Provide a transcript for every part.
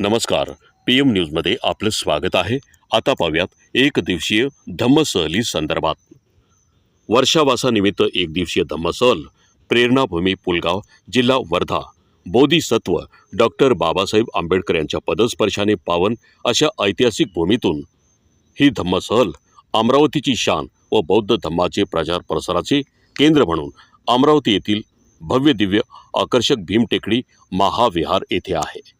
नमस्कार. P M न्यूजमध्ये आपलं स्वागत आहे. आता पाहूयात एक दिवसीय धम्मसहली संदर्भात. वर्षावासानिमित्त एक दिवसीय धम्मसहल प्रेरणाभूमी पुलगाव जिल्हा वर्धा बोधिसत्व डॉक्टर बाबासाहेब आंबेडकर यांच्या पदस्पर्शाने पावन अशा ऐतिहासिक भूमीतून ही धम्मसहल अमरावतीची शान व बौद्ध धम्माचे प्रचार प्रसाराचे केंद्र म्हणून अमरावती येथील भव्य दिव्य आकर्षक भीमटेकडी महाविहार येथे आहे.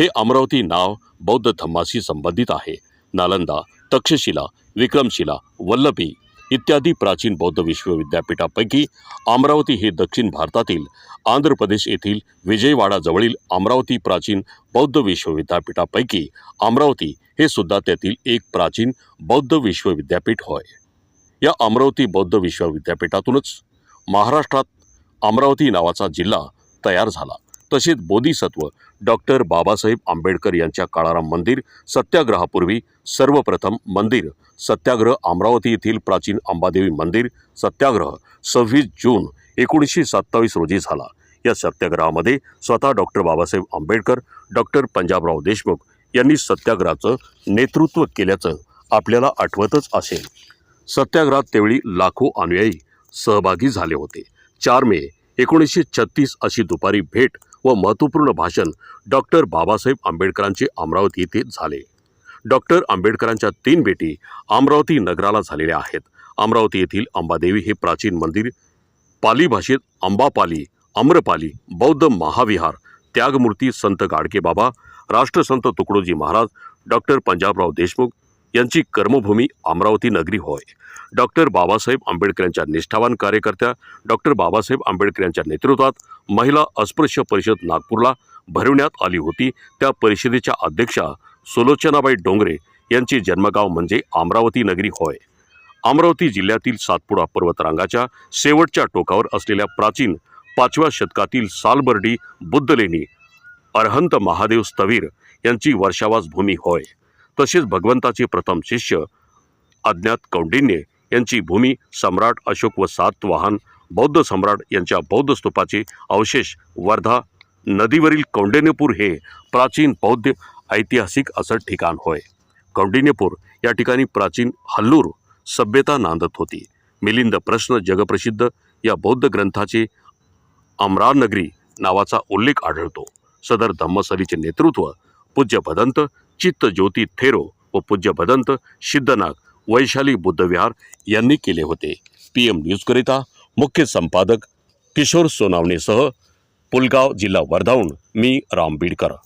हे अमरावती नाव बौद्ध धम्माशी संबंधित आहे. नालंदा तक्षशिला विक्रमशिला वल्लभी इत्यादी प्राचीन बौद्ध विश्वविद्यापीठापैकी अमरावती हे दक्षिण भारतातील आंध्र प्रदेश येथील विजयवाडाजवळील अमरावती प्राचीन बौद्ध विश्वविद्यापीठापैकी अमरावती हे सुद्धा त्यातील एक प्राचीन बौद्ध विश्वविद्यापीठ होय. या अमरावती बौद्ध विश्वविद्यापीठातूनच महाराष्ट्रात अमरावती नावाचा जिल्हा तयार झाला. तसेच बोधिसत्व डॉक्टर बाबासाहेब आंबेडकर यांच्या काळाराम मंदिर सत्याग्रहापूर्वी सर्वप्रथम मंदिर सत्याग्रह अमरावती येथील प्राचीन अंबादेवी मंदिर सत्याग्रह सव्वीस जून एकोणीसशे सत्तावीस रोजी झाला. या सत्याग्रहामध्ये स्वतः डॉक्टर बाबासाहेब आंबेडकर डॉक्टर पंजाबराव देशमुख यांनी सत्याग्रहाचं नेतृत्व केल्याचं आपल्याला आठवतच असेल. सत्याग्रहात त्यावेळी लाखो अनुयायी सहभागी झाले होते. चार मे एकोणीसशे छत्तीस अशी दुपारी भेट व महत्त्वपूर्ण भाषण डॉक्टर बाबासाहेब आंबेडकरांचे अमरावती येथे झाले. डॉक्टर आंबेडकरांच्या तीन बेटी अमरावती नगराला झालेल्या आहेत. अमरावती येथील अंबादेवी हे प्राचीन मंदिर पाली भाषेत अंबापाली अम्रपाली बौद्ध महाविहार त्यागमूर्ती संत गाडगेबाबा राष्ट्रसंत तुकडोजी महाराज डॉक्टर पंजाबराव देशमुख यांची कर्मभूमी अमरावती नगरी होय. डॉक्टर बाबासाहेब आंबेडकर यांच्या निष्ठावान कार्यकर्त्या डॉक्टर बाबासाहेब आंबेडकर यांच्या नेतृत्वात महिला अस्पृश्य परिषद नागपूरला भरविण्यात आली होती. त्या परिषदेच्या अध्यक्षा सुलोचनाबाई डोंगरे यांचे जन्मगाव म्हणजे अमरावती नगरी होय. अमरावती जिल्ह्यातील सातपुडा पर्वतरांगाच्या शेवटच्या टोकावर असलेल्या प्राचीन पाचव्या शतकातील सालबर्डी बुद्धलेणी अरहंत महादेव स्थवीर यांची वर्षावास भूमी होय. तसेच भगवंताचे प्रथम शिष्य अज्ञात कौंडिन्य यांची भूमी सम्राट अशोक व सातवाहन बौद्ध सम्राट यांच्या बौद्ध स्तूपाचे अवशेष वर्धा नदीवरील कौंडिन्यपूर हे प्राचीन बौद्ध ऐतिहासिक असं ठिकाण होय. कौंडिन्यपूर या ठिकाणी प्राचीन हल्लूर सभ्यता नांदत होती. मिलिंद प्रश्न जगप्रसिद्ध या बौद्ध ग्रंथाचे अमरानगरी नावाचा उल्लेख आढळतो. सदर धम्मसलीचे नेतृत्व पूज्य भदंत चित्त ज्योती थेरो व पूज्य भदंत सिद्धनाग वैशाली बुद्धविहार यांनी केले होते. पी एम न्यूजकरिता मुख्य संपादक किशोर सोनावणेसह पुलगाव जिल्हा वर्धावून मी राम बीडकर.